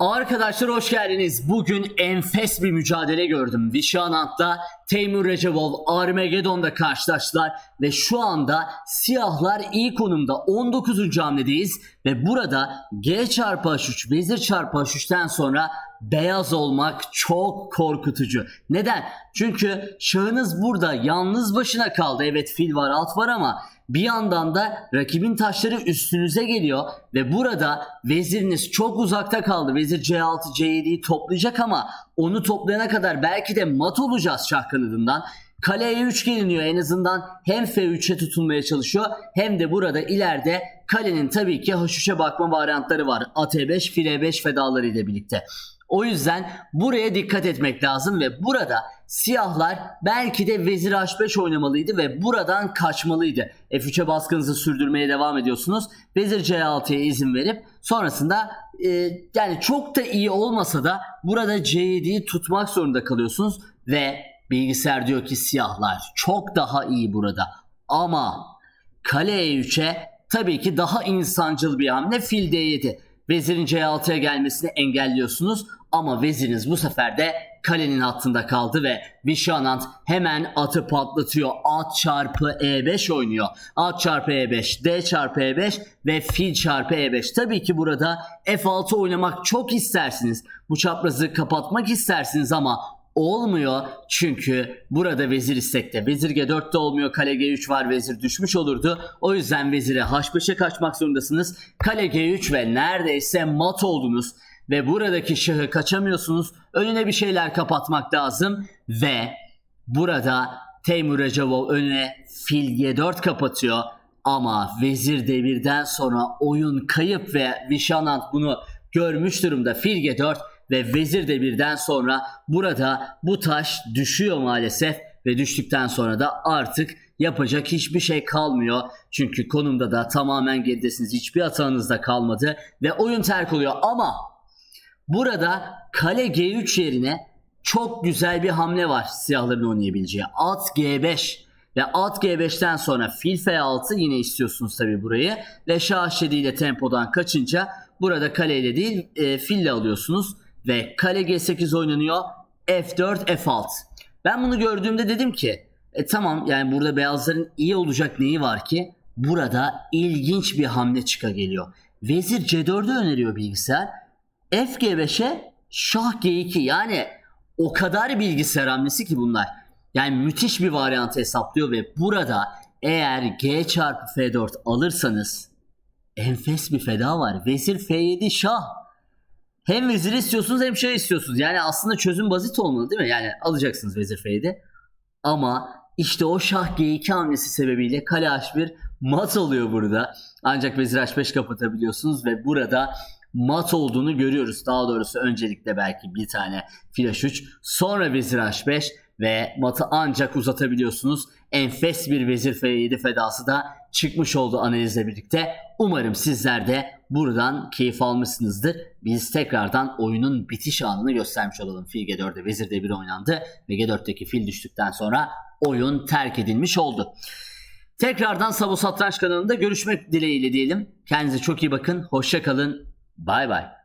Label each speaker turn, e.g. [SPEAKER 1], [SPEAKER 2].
[SPEAKER 1] Arkadaşlar hoş geldiniz. Bugün enfes bir mücadele gördüm. Vişanant'la Teymur Recevov Armageddon'da karşılaştılar ve şu anda siyahlar iyi konumda 19. hamledeyiz ve burada G çarpı H3 vezir çarpı H3'ten sonra beyaz olmak çok korkutucu. Neden? Çünkü şahınız burada yalnız başına kaldı. Evet fil var alt var ama bir yandan da rakibin taşları üstünüze geliyor ve burada veziriniz çok uzakta kaldı. Vezir C6, C7'yi toplayacak ama onu toplayana kadar belki de mat olacağız şah kanadından. Kaleye 3 geliniyor en azından hem F3'e tutulmaya çalışıyor hem de burada ileride kalenin tabii ki H3'e bakma varyantları var. At E5, fil E5 fedaları ile birlikte. O yüzden buraya dikkat etmek lazım ve burada siyahlar belki de vezir h5 oynamalıydı ve buradan kaçmalıydı. F3'e baskınızı sürdürmeye devam ediyorsunuz. Vezir c6'ya izin verip sonrasında e, yani çok da iyi olmasa da burada c7'yi tutmak zorunda kalıyorsunuz ve bilgisayar diyor ki siyahlar çok daha iyi burada. Ama kale e3'e tabii ki daha insancıl bir hamle fil d7. Vezirin C6'ya gelmesini engelliyorsunuz ama veziriniz bu sefer de kalenin hattında kaldı ve Vişanant hemen atı patlatıyor. At çarpı E5 oynuyor. At çarpı E5, D çarpı E5 ve fil çarpı E5. Tabii ki burada F6 oynamak çok istersiniz. Bu çaprazı kapatmak istersiniz ama olmuyor çünkü burada vezir istekte. Vezir G4'te olmuyor. Kale G3 var. Vezir düşmüş olurdu. O yüzden vezire H5'e kaçmak zorundasınız. Kale G3 ve neredeyse mat oldunuz. Ve buradaki şahı kaçamıyorsunuz. Önüne bir şeyler kapatmak lazım. Ve burada Teymur Recevov önüne fil G4 kapatıyor. Ama vezir devirden sonra oyun kayıp ve Vişanant bunu görmüş durumda. Fil G4 ve vezir de birden sonra burada bu taş düşüyor maalesef ve düştükten sonra da artık yapacak hiçbir şey kalmıyor. Çünkü konumda da tamamen geridesiniz. Hiçbir hatanız da kalmadı ve oyun terk oluyor ama burada kale G3 yerine çok güzel bir hamle var siyahların oynayabileceği. At G5 ve at G5'ten sonra fil F6 yine istiyorsunuz tabi burayı ve şah H7 ile tempodan kaçınca burada kaleyle değil e, fille alıyorsunuz ve kale G8 oynanıyor. F4, F6. Ben bunu gördüğümde dedim ki e tamam yani burada beyazların iyi olacak neyi var ki? Burada ilginç bir hamle çıka geliyor. Vezir C4'ü öneriyor bilgisayar. F G5'e şah G2 yani o kadar bilgisayar hamlesi ki bunlar. Yani müthiş bir varyantı hesaplıyor ve burada eğer G çarpı F4 alırsanız enfes bir feda var. Vezir F7 şah. Hem vezir istiyorsunuz hem şey istiyorsunuz. Yani aslında çözüm basit olmalı değil mi? Yani alacaksınız vezir F7. Ama işte o şah G2 hamlesi sebebiyle kale H1 mat oluyor burada. Ancak vezir H5 kapatabiliyorsunuz ve burada mat olduğunu görüyoruz. Daha doğrusu öncelikle belki bir tane fil H3 sonra vezir H5 ve matı ancak uzatabiliyorsunuz. Enfes bir vezir F7 fedası da çıkmış oldu analizle birlikte. Umarım sizler de buradan keyif almışsınızdır. Biz tekrardan oyunun bitiş anını göstermiş olalım. Fil G4'de vezir D1 oynandı ve G4'teki fil düştükten sonra oyun terk edilmiş oldu. Tekrardan Sabo Satranç kanalında görüşmek dileğiyle diyelim. Kendinize çok iyi bakın. Hoşça kalın. Bye bye.